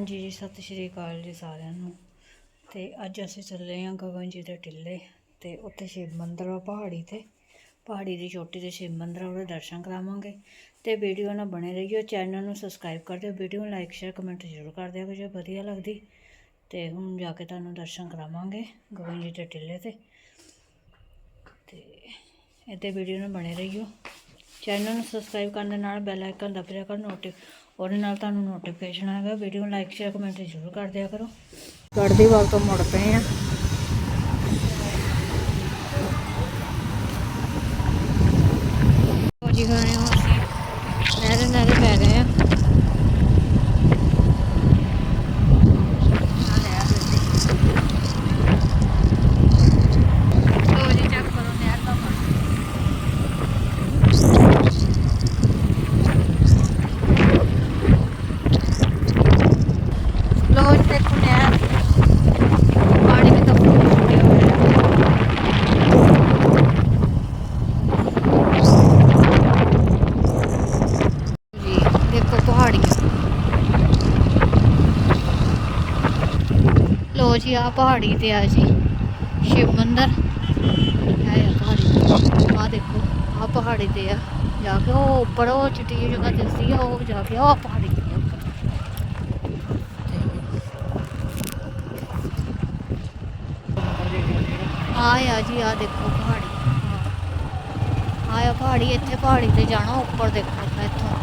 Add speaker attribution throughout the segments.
Speaker 1: ਹਾਂਜੀ ਜੀ, ਸਤਿ ਸ਼੍ਰੀ ਅਕਾਲ ਜੀ ਸਾਰਿਆਂ ਨੂੰ। ਤੇ ਅੱਜ ਅਸੀਂ ਚੱਲੇ ਹਾਂ ਗਗਨ ਜੀ ਦੇ ਟਿੱਲੇ ਤੇ ਉੱਥੇ ਸ਼ਿਵ ਮੰਦਿਰ ਆ ਪਹਾੜੀ ਤੇ। ਪਹਾੜੀ ਦੀ ਚੋਟੀ ਤੇ ਸ਼ਿਵ ਮੰਦਿਰ ਆ, ਉਹਦੇ ਦਰਸ਼ਨ ਕਰਾਵਾਂਗੇ। ਤੇ ਵੀਡੀਓ ਨਾਲ ਬਣੇ ਰਹੀਓ, ਚੈਨਲ ਨੂੰ ਸਬਸਕ੍ਰਾਈਬ ਕਰ ਦਿਓ, ਵੀਡੀਓ ਨੂੰ ਲਾਈਕ ਸ਼ੇਅਰ ਕਮੈਂਟ ਜ਼ਰੂਰ ਕਰ ਦਿਓ, ਜੇ ਵਧੀਆ ਲੱਗਦੀ। ਤੇ ਹੁਣ ਜਾ ਕੇ ਤੁਹਾਨੂੰ ਦਰਸ਼ਨ ਕਰਾਵਾਂਗੇ ਗਗਨ ਜੀ ਦੇ ਟਿੱਲੇ ਤੇ। ਤੇ ਇੱਥੇ ਵੀਡੀਓ ਨਾਲ ਬਣੇ ਰਹੀਓ। ਚੈਨਲ ਨੂੰ ਸਬਸਕ੍ਰਾਈਬ ਕਰਨ ਦੇ ਨਾਲ ਬੈਲ ਆਈਕਨ ਦਬਿਆ ਕਰੋ ਨੋਟਿਫ ਉਹਦੇ ਨਾਲ ਤੁਹਾਨੂੰ ਨੋਟੀਫਿਕੇਸ਼ਨ ਆਏਗਾ ਵੀਡੀਓ ਨੂੰ ਲਾਈਕ ਸ਼ੇਅਰ ਕਮੈਂਟ ਜ਼ਰੂਰ ਕਰ ਦਿਆ ਕਰੋ। ਗੜਦੀ ਵਾਲ ਤੋਂ ਮੁੜ ਪਏ ਆ। ਜੀ ਗਾਣੇ ਹੋ ਨਹਿਰੇ ਨਹਿਰੇ ਪੈ ਗਏ ਆ ਉਹ ਜੀ ਚੱਕ ਕਰੋ ਨਹਿਰ ਦਾ ਪਾਣੀ ਲੋ ਜੀ ਦੇਖੋ ਨਹਿਰ ਪਾਣੀ ਵੀ ਤਾਂ ਬਹੁਤ ਛੋੜਿਆ ਹੋਇਆ ਹੈ ਜੀ ਦੇਖੋ ਪਹਾੜੀਆਂ ਲੋ ਜੀ ਆ ਪਹਾੜੀ ਤੇ ਆ ਜੀ ਸ਼ਿਵ ਮੰਦਰ ਹੈ ਆ ਪਹਾੜੀ ਆ ਦੇਖੋ ਆ ਪਹਾੜੀ ਤੇ ਆ ਜਾ ਕੇ ਉਹ ਉੱਪਰ ਉਹ ਚਿੱਟੀ ਜਿਹੀ ਜਗ੍ਹਾ ਦਿਸਦੀ ਆ ਉਹ ਜਾ ਕੇ ਉਹ ਪਹਾੜੀ ਤੇ ਆ ਉੱਪਰ ਆ ਆ ਜੀ ਆ ਦੇਖੋ ਪਹਾੜੀ ਆਇਆ ਪਹਾੜੀ ਇੱਥੇ ਪਹਾੜੀ ਤੇ ਜਾਣਾ ਉੱਪਰ ਦੇਖੋ ਇੱਥੋਂ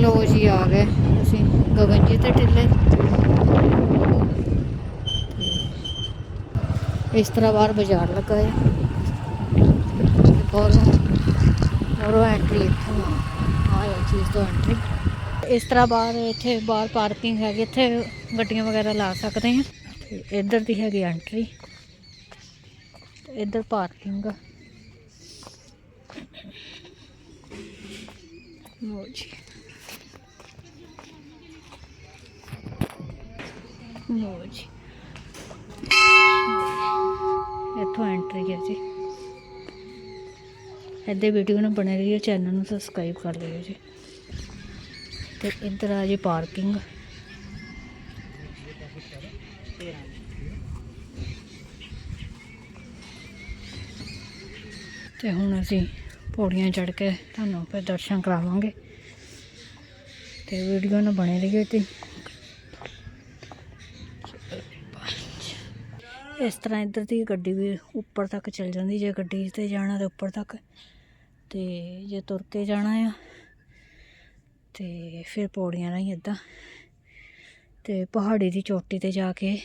Speaker 1: ਲੋ ਜੀ ਆ ਗਏ ਅਸੀਂ ਗਗਨ ਜੀ ਤੇ ਟਿੱਲੇ ਇਸ ਤਰ੍ਹਾਂ ਬਾਹਰ ਬਾਜ਼ਾਰ ਲੱਗਾ ਹੈ। ਔਰ ਔਰ ਐਂਟਰੀ ਇੱਥੋਂ ਆ। ਆਇਆ ਚੀਜ਼ ਤੋਂ ਐਂਟਰੀ ਇਸ ਤਰ੍ਹਾਂ ਬਾਹਰ ਇੱਥੇ ਬਾਹਰ ਪਾਰਕਿੰਗ ਹੈਗੀ, ਇੱਥੇ ਗੱਡੀਆਂ ਵਗੈਰਾ ਲਾ ਸਕਦੇ ਹਾਂ। ਤੇ ਇੱਧਰ ਦੀ ਹੈਗੀ ਐਂਟਰੀ ਤੇ ਇੱਧਰ ਪਾਰਕਿੰਗ। ਆ ਲਓ ਜੀ। ਲਓ ਜੀ। ਇੱਥੋਂ ਐਂਟਰੀ ਹੈ ਜੀ। ਇੱਦੇ ਵੀਡੀਓ ਨੂੰ ਬਣੇ ਰਹੀਓ ਚੈਨਲ ਨੂੰ ਸਬਸਕ੍ਰਾਈਬ ਕਰ ਲਿਓ ਜੀ। ਤੇ ਇੱਧਰ ਆ ਜੀ ਪਾਰਕਿੰਗ ਤੇ ਹੁਣ ਅਸੀਂ ਪੌੜੀਆਂ ਚੜ੍ਹ ਕੇ ਤੁਹਾਨੂੰ ਫਿਰ ਦਰਸ਼ਨ ਕਰਾਵਾਂਗੇ। ਤੇ ਵੀਡੀਓ ਨੂੰ ਬਣੇ ਰਹੀਓ ਤੇ ਇਸ ਤਰ੍ਹਾਂ ਇੱਧਰ ਦੀ ਗੱਡੀ ਵੀ ਉੱਪਰ ਤੱਕ ਚੱਲ ਜਾਂਦੀ, ਜੇ ਗੱਡੀ ਤੇ ਜਾਣਾ ਤੇ ਉੱਪਰ ਤੱਕ। ਤੇ ਜੇ ਤੁਰ ਕੇ ਜਾਣਾ ਆ, ਤੇ ਫਿਰ ਪੌੜੀਆਂ ਰਾਹੀਂ ਇੱਦਾਂ ਤੇ ਪਹਾੜੀ ਦੀ ਚੋਟੀ ਤੇ ਜਾ ਕੇ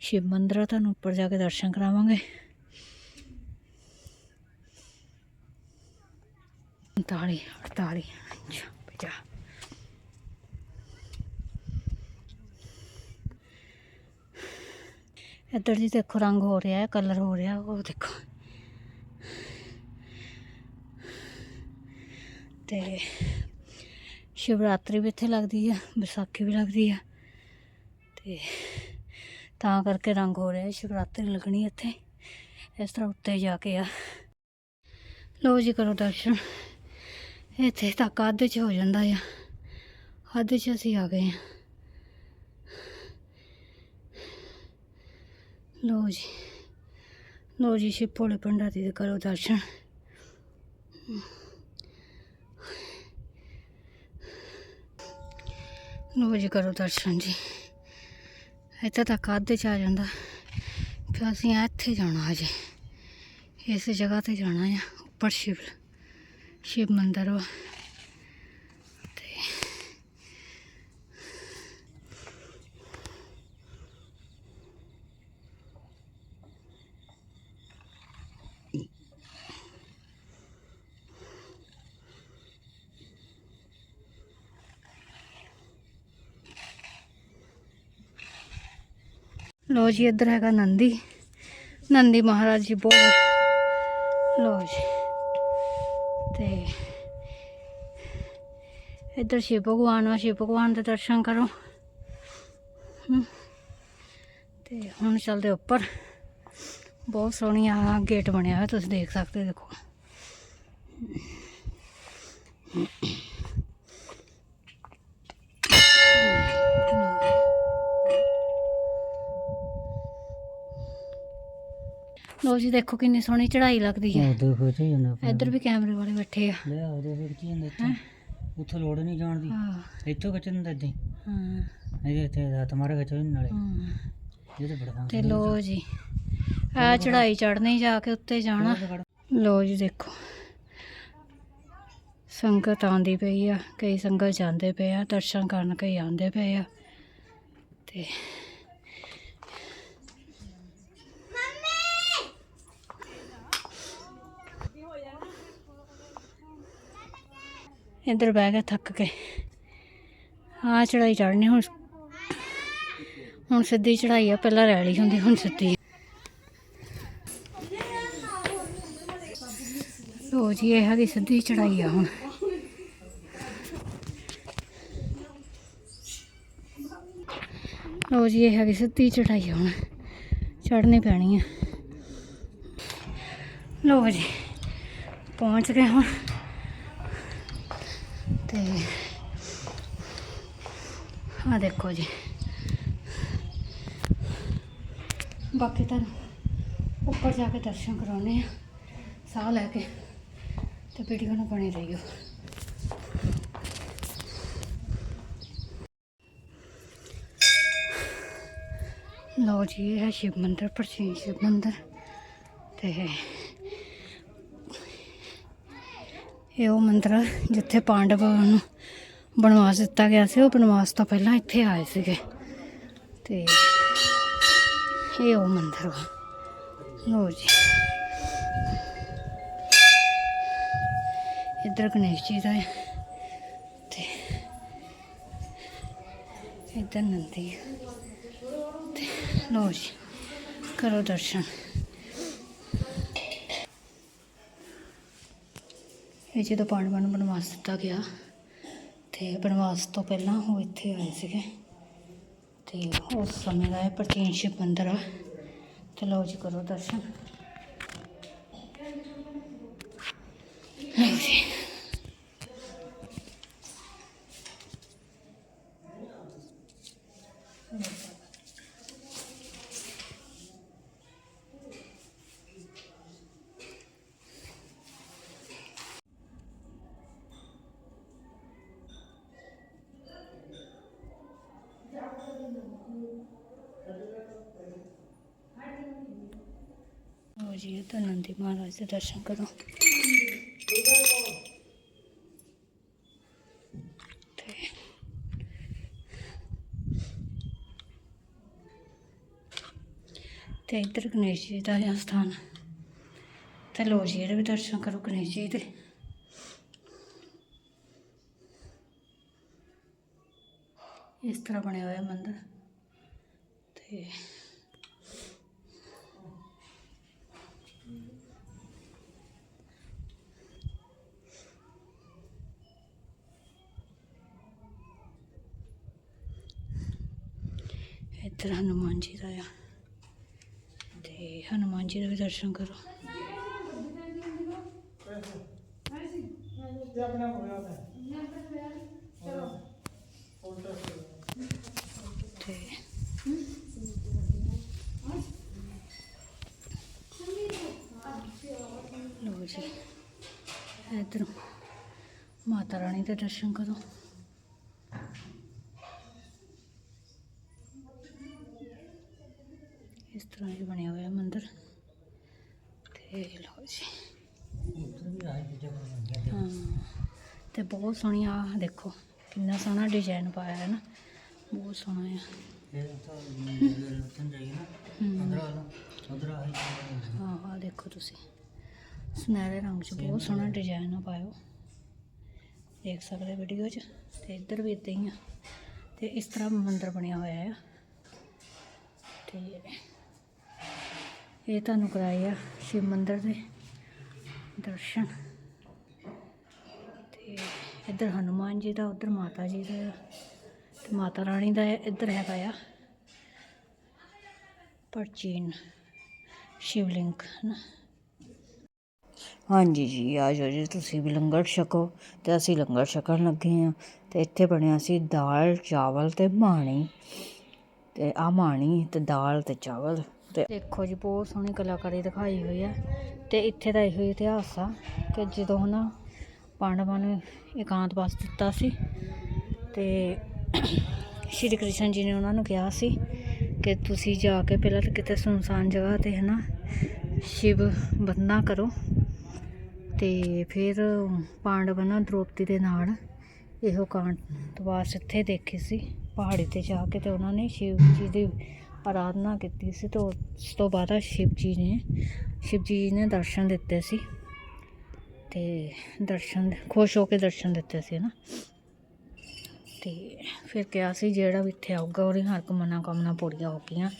Speaker 1: ਸ਼ਿਵ ਮੰਦਿਰ ਆ, ਤੁਹਾਨੂੰ ਉੱਪਰ ਜਾ ਕੇ ਦਰਸ਼ਨ ਕਰਾਵਾਂਗੇ। ਉਨਤਾਲੀ, ਅੜਤਾਲੀ ਅੱਛਾ ਪੰਜਾਹ ਇੱਧਰ ਜੀ ਦੇਖੋ ਰੰਗ ਹੋ ਰਿਹਾ ਹੈ ਕਲਰ ਹੋ ਰਿਹਾ, ਉਹ ਦੇਖੋ। ਤੇ ਸ਼ਿਵਰਾਤਰੀ ਵੀ ਇੱਥੇ ਲੱਗਦੀ ਆ, ਵਿਸਾਖੀ ਵੀ ਲੱਗਦੀ ਆ। ਤੇ ਤਾਂ ਕਰਕੇ ਰੰਗ ਹੋ ਰਿਹਾ ਸ਼ਿਵਰਾਤਰੀ ਲੱਗਣੀ ਇੱਥੇ। ਇਸ ਤਰ੍ਹਾਂ ਉੱਤੇ ਜਾ ਕੇ ਆ। ਲਓ ਜੀ ਕਰੋ ਦਰਸ਼ਨ। ਇੱਥੇ ਤੱਕ ਅੱਧ 'ਚ ਹੋ ਜਾਂਦਾ ਆ। ਅੱਧ 'ਚ ਅਸੀਂ ਆ ਗਏ ਆ। ਲਓ ਜੀ। ਲਓ ਜੀ, ਸ਼ਿਵ ਭੋਲੇ ਭੰਡਾਰੀ ਦੇ ਕਰੋ ਦਰਸ਼ਨ। ਲਓ ਜੀ, ਕਰੋ ਦਰਸ਼ਨ ਜੀ। ਇੱਥੇ ਤੱਕ ਅੱਧੇ ਚ ਆ ਜਾਂਦਾ। ਫਿਰ ਅਸੀਂ ਇੱਥੇ ਜਾਣਾ ਅਜੇ ਇਸ ਜਗ੍ਹਾ ਤੇ ਜਾਣਾ ਆ, ਉੱਪਰ ਸ਼ਿਵ ਸ਼ਿਵ ਮੰਦਿਰ ਵਾ। ਲੋ ਜੀ ਇੱਧਰ ਹੈਗਾ ਨੰਦੀ। ਨੰਦੀ ਮਹਾਰਾਜ ਜੀ ਬਹੁਤ ਲੋ ਜੀ। ਤੇ ਇੱਧਰ ਸ਼ਿਵ ਭਗਵਾਨ ਵਾ ਸ਼ਿਵ ਭਗਵਾਨ ਦੇ ਦਰਸ਼ਨ ਕਰੋ। ਹਮ, ਤੇ ਹੁਣ ਚੱਲਦੇ ਉੱਪਰ। ਬਹੁਤ ਸੋਹਣੀਆ ਗੇਟ ਬਣਿਆ ਹੋਇਆ ਤੁਸੀਂ ਦੇਖ ਸਕਦੇ ਦੇਖੋ। ਲੋ ਜੀ ਦੇਖੋ ਕਿੰਨੀ ਸੋਹਣੀ ਚੜ੍ਹਾਈ ਲੱਗਦੀ ਹੈ
Speaker 2: ਉਹ ਦੇਖੋ ਤੇ ਜਾਂਦਾ ਪਿਆ।
Speaker 1: ਇੱਧਰ ਵੀ ਕੈਮਰੇ ਵਾਲੇ ਬੈਠੇ ਆ।
Speaker 2: ਲੈ ਉਹਦੇ ਫਿਰ ਕੀ ਹੁੰਦਾ ਇੱਥੇ। ਉੱਥੋਂ ਲੋੜ ਨਹੀਂ ਜਾਣ ਦੀ।
Speaker 1: ਹਾਂ।
Speaker 2: ਇੱਥੋਂ ਖਿੱਚ ਦਿੰਦਾ ਏਦਾਂ ਹੀ।
Speaker 1: ਹਾਂ।
Speaker 2: ਇਹਦੇ ਇੱਥੇ ਹੱਥ ਮਾਰੇ ਖਿੱਚ ਦਿੰਦੇ ਨਾਲੇ।
Speaker 1: ਹਾਂ।
Speaker 2: ਇਹ ਤੇ ਬੜਾ
Speaker 1: ਤੇ ਲੋ ਜੀ ਆ ਚੜ੍ਹਾਈ ਚੜ੍ਹਨੀ ਜਾ ਕੇ ਉੱਤੇ ਜਾਣਾ। ਲੋ ਜੀ ਦੇਖੋ। ਸੰਗਤ ਆਉਂਦੀ ਪਈ ਆ ਕਈ ਸੰਗਤ ਜਾਂਦੇ ਪਏ ਆ ਦਰਸ਼ਨ ਕਰਨ ਕਈ ਆਉਂਦੇ ਪਏ ਆ। ਤੇ ਇੱਧਰ ਬਹਿ ਗਿਆ ਥੱਕ ਕੇ ਆ ਚੜਾਈ ਚੜਨੀ ਹੁਣ ਹੁਣ ਸਿੱਧੀ ਚੜਾਈ ਆ, ਪਹਿਲਾਂ ਰੈਲੀ ਹੁੰਦੀ, ਹੁਣ ਸਿੱਧੀ। ਲੋ ਜੀ, ਇਹ ਹੈਗੀ ਸਿੱਧੀ ਚੜਾਈ ਆ ਹੁਣ। ਲੋ ਜੀ, ਇਹ ਹੈਗੀ ਸਿੱਧੀ ਚੜਾਈ ਹੁਣ। ਚੜਨੀ ਪੈਣੀ ਆ। ਲੋ ਜੀ, ਪਹੁੰਚ ਗਏ ਹੁਣ। ਤੇ ਆ ਦੇਖੋ ਜੀ। ਬਾਕੀ ਤਾਂ ਉੱਪਰ ਜਾ ਕੇ ਦਰਸ਼ਨ ਕਰਾਉਣੇ ਆ ਸਾਹ ਲੈ ਕੇ ਤੇ ਵੀਡੀਓ ਨੂੰ ਬਣੇ ਰਹੀਓ। ਲੋ ਜੀ, ਇਹ ਹੈ ਸ਼ਿਵ ਮੰਦਰ, ਪ੍ਰਚੀਨ ਸ਼ਿਵ ਮੰਦਰ ਤੇ ਇਹ ਉਹ ਮੰਦਿਰ ਆ ਜਿੱਥੇ ਪਾਂਡਵਾਂ ਨੂੰ ਬਨਵਾਸ ਦਿੱਤਾ ਗਿਆ ਸੀ। ਉਹ ਬਨਵਾਸ ਤੋਂ ਪਹਿਲਾਂ ਇੱਥੇ ਆਏ ਸੀਗੇ। ਤੇ ਇਹ ਉਹ ਮੰਦਿਰ ਵਾ ਲੋ ਜੀ। ਇੱਧਰ ਗਣੇਸ਼ ਜੀ ਦਾ ਹੈ। ਤੇ ਇੱਧਰ ਨੰਦੀ ਹੈ ਤੇ ਲੋ ਜੀ, ਕਰੋ ਦਰਸ਼ਨ। ਇਹ ਜਦੋਂ ਪਾਂਡਵਾਂ ਨੂੰ ਬਨਵਾਸ ਦਿੱਤਾ ਗਿਆ, ਤੇ ਬਨਵਾਸ ਤੋਂ ਪਹਿਲਾਂ ਉਹ ਇੱਥੇ ਆਏ ਸੀਗੇ। ਤੇ ਉਸ ਸਮੇਂ ਦਾ ਇਹ ਪ੍ਰਾਚੀਨ ਸ਼ਿਵ ਮੰਦਿਰ ਆ। ਤੇ ਲਓ ਜੀ ਕਰੋ ਦਰਸ਼ਨ। ਲਓ ਜੀ, ਇਹ ਤਾਂ ਨੰਦੀ ਮਹਾਰਾਜ ਦੇ ਦਰਸ਼ਨ ਕਰੋ। ਤੇ ਇੱਧਰ ਗਣੇਸ਼ ਜੀ ਦਾ ਹੈ ਸਥਾਨ ਤੇ ਲੋ ਜੀ, ਇਹਦੇ ਵੀ ਦਰਸ਼ਨ ਕਰੋ ਗਣੇਸ਼ ਜੀ ਦੇ। ਇਸ ਤਰ੍ਹਾਂ ਬਣਿਆ ਹੋਇਆ ਮੰਦਿਰ। ਤੇ ਇੱਧਰ ਹਨੂਮਾਨ ਜੀ ਦਾ ਆ। ਤੇ ਹਨੂਮਾਨ ਜੀ ਦੇ ਵੀ ਦਰਸ਼ਨ ਕਰੋ। ਤੇ ਲੋ ਜੀ ਇੱਧਰ ਮਾਤਾ ਰਾਣੀ ਦੇ ਦਰਸ਼ਨ ਕਰੋ। ਇਸ ਤਰ੍ਹਾਂ ਹੀ ਬਣਿਆ ਹੋਇਆ ਮੰਦਿਰ। ਤੇ ਲਓ ਜੀ। ਹਾਂ ਤੇ ਬਹੁਤ ਸੋਹਣੀ ਆ ਦੇਖੋ ਕਿੰਨਾ ਸੋਹਣਾ ਡਿਜ਼ਾਈਨ ਪਾਇਆ ਹੈ ਨਾ। ਬਹੁਤ ਸੋਹਣਾ ਆ
Speaker 2: ਇਹ ਤਾਂ
Speaker 1: ਦੇਖੋ ਤੁਸੀਂ। ਸੁਨਹਿਰੇ ਰੰਗ 'ਚ ਬਹੁਤ ਸੋਹਣਾ ਡਿਜ਼ਾਈਨ ਆ ਪਾਇਓ। ਦੇਖ ਸਕਦੇ ਵੀਡੀਓ 'ਚ। ਤੇ ਇੱਧਰ ਵੀ ਇਦਾਂ ਹੀ ਆ। ਤੇ ਇਸ ਤਰ੍ਹਾਂ ਮੰਦਿਰ ਬਣਿਆ ਹੋਇਆ ਆ। ਤੇ ਇਹ ਤੁਹਾਨੂੰ ਕਰਾਏ ਆ ਸ਼ਿਵ ਮੰਦਿਰ ਦੇ ਦਰਸ਼ਨ। ਤੇ ਇੱਧਰ ਹਨੂਮਾਨ ਜੀ ਦਾ ਉੱਧਰ ਮਾਤਾ ਜੀ ਦਾ ਤੇ ਮਾਤਾ ਰਾਣੀ ਦਾ ਇੱਧਰ ਹੈਗਾ ਆ। ਪ੍ਰਾਚੀਨ ਸ਼ਿਵਲਿੰਗ ਨਾ ਹਾਂਜੀ ਜੀ, ਆ ਜਾਓ ਜੀ, ਤੁਸੀਂ ਵੀ ਲੰਗਰ ਛਕੋ। ਅਤੇ ਅਸੀਂ ਲੰਗਰ ਛਕਣ ਲੱਗੇ ਹਾਂ। ਅਤੇ ਇੱਥੇ ਬਣਿਆ ਸੀ ਦਾਲ, ਚਾਵਲ ਅਤੇ ਮਾਣੀ। ਅਤੇ ਆਹ ਮਾਣੀ ਅਤੇ ਦਾਲ ਅਤੇ ਚਾਵਲ। ਅਤੇ ਦੇਖੋ ਜੀ, ਬਹੁਤ ਸੋਹਣੀ ਕਲਾਕਾਰੀ ਦਿਖਾਈ ਹੋਈ ਹੈ। ਅਤੇ ਇੱਥੇ ਦਾ ਇਹੋ ਇਤਿਹਾਸ ਆ ਕਿ ਜਦੋਂ ਨਾ ਪਾਂਡਵਾਂ ਨੂੰ ਇਕਾਂਤ ਇਕਾਂਤਵਾਸ ਦਿੱਤਾ ਸੀ ਤੇ ਸ਼੍ਰੀ ਕ੍ਰਿਸ਼ਨ ਜੀ ਨੇ ਉਹਨਾਂ ਨੂੰ ਕਿਹਾ ਸੀ ਕਿ ਤੁਸੀਂ ਜਾ ਕੇ ਪਹਿਲਾਂ ਤਾਂ ਕਿਤੇ ਸੁਨਸਾਨ ਜਗ੍ਹਾ ਤੇ ਹੈ ਨਾ ਸ਼ਿਵ ਬੰਦਨਾ ਕਰੋ। ਤੇ ਫਿਰ ਪਾਂਡਵਾਂ ਨਾ ਦ੍ਰੋਪਦੀ ਦੇ ਨਾਲ ਇਹੋ ਕਾਂਤਵਾਸ ਇੱਥੇ ਦੇਖੇ ਸੀ, ਪਹਾੜੀ ਤੇ ਜਾ ਕੇ ਤੇ ਉਹਨਾਂ ਨੇ ਸ਼ਿਵ ਜੀ ਦੀ ਆਰਾਧਨਾ ਕੀਤੀ ਸੀ ਤੇ ਉਸ ਤੋਂ ਬਾਅਦ ਸ਼ਿਵ ਜੀ ਨੇ, ਸ਼ਿਵ ਜੀ ਨੇ ਦਰਸ਼ਨ ਦਿੱਤੇ ਸੀ ਤੇ ਦਰਸ਼ਨ, ਖੁਸ਼ ਹੋ ਕੇ ਦਰਸ਼ਨ ਦਿੱਤੇ ਸੀ ਨਾ ਤੇ ਫਿਰ ਕਿਹਾ ਸੀ ਜਿਹੜਾ ਵੀ ਇੱਥੇ ਆਊਗਾ ਉਹਦੀ ਹਰ ਇੱਕ ਮਨੋਕਾਮਨਾ ਪੂਰੀਆਂ ਹੋ ਗਈਆਂ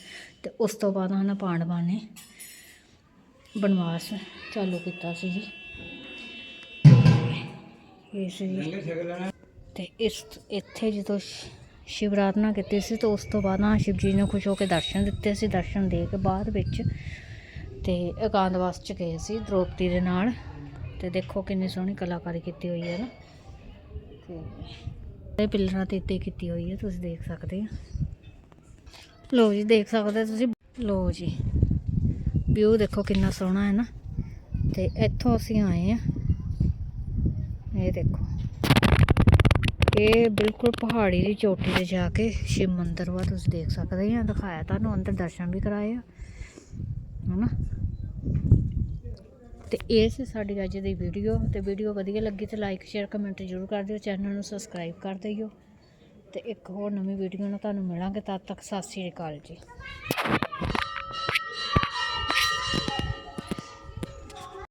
Speaker 1: ਤੇ ਉਸ ਤੋਂ ਬਾਅਦ ਉਹਨਾਂ ਪਾਂਡਵਾਂ ਨੇ ਬਨਵਾਸ ਚਾਲੂ ਕੀਤਾ ਸੀ ਜੀ। ਇਸ ਜੀ ਤੇ ਇਸ ਇੱਥੇ ਜਦੋਂ ਸ਼ਿਵਰਾਤਨਾ ਕੀਤੀ ਸੀ ਤਾਂ ਉਸ ਤੋਂ ਬਾਅਦ ਨਾ ਸ਼ਿਵ ਜੀ ਨੇ ਖੁਸ਼ ਹੋ ਕੇ ਦਰਸ਼ਨ ਦਿੱਤੇ ਸੀ ਦਰਸ਼ਨ ਦੇ ਕੇ ਬਾਅਦ ਵਿੱਚ ਤੇ ਇਕਾਂਤਵਾਸ ਚ ਗਏ ਸੀ ਦ੍ਰੋਪਦੀ ਦੇ ਨਾਲ ਤੇ ਦੇਖੋ ਕਿੰਨੀ ਸੋਹਣੀ ਕਲਾਕਾਰੀ ਕੀਤੀ ਹੋਈ ਹੈ ਨਾ। ਤੇ ਇਹ ਪਿੱਲਰਾਂ ਤੇ ਇੱਥੇ ਕੀਤੀ ਹੋਈ ਹੈ ਤੁਸੀਂ ਦੇਖ ਸਕਦੇ ਹੋ। ਲੋ ਜੀ ਦੇਖ ਸਕਦੇ ਤੁਸੀਂ। ਲੋ ਜੀ ਵਿਊ ਦੇਖੋ ਕਿੰਨਾ ਸੋਹਣਾ ਹੈ ਨਾ। ਤੇ ਇੱਥੋਂ ਅਸੀਂ ਆਏ ਆ ਇਹ ਦੇਖੋ। ਇਹ ਬਿਲਕੁਲ ਪਹਾੜੀ ਦੀ ਚੋਟੀ ਤੇ ਜਾ ਕੇ ਸ਼ਿਵ ਮੰਦਿਰ ਵਾ, ਤੁਸੀਂ ਦੇਖ ਸਕਦੇ ਆ, ਦਿਖਾਇਆ ਤੁਹਾਨੂੰ, ਅੰਦਰ ਦਰਸ਼ਨ ਵੀ ਕਰਾਏ ਆ, ਹਨਾ? ਤੇ ਇਹ ਸੀ ਸਾਡੀ ਅੱਜ ਦੀ ਵੀਡੀਓ ਤੇ ਵੀਡੀਓ ਵਧੀਆ ਲੱਗੀ ਤੇ ਲਾਈਕ ਸ਼ੇਅਰ ਕਮੈਂਟ ਜ਼ਰੂਰ ਕਰ ਦਿਓ ਚੈਨਲ ਨੂੰ ਸਬਸਕ੍ਰਾਈਬ ਕਰ ਦਿਓ। ਤੇ ਇੱਕ ਹੋਰ ਨਵੀਂ ਵੀਡੀਓ ਨਾਲ ਤੁਹਾਨੂੰ ਮਿਲਾਂਗੇ, ਤਦ ਤੱਕ ਸਤਿ ਸ਼੍ਰੀ ਅਕਾਲ ਜੀ।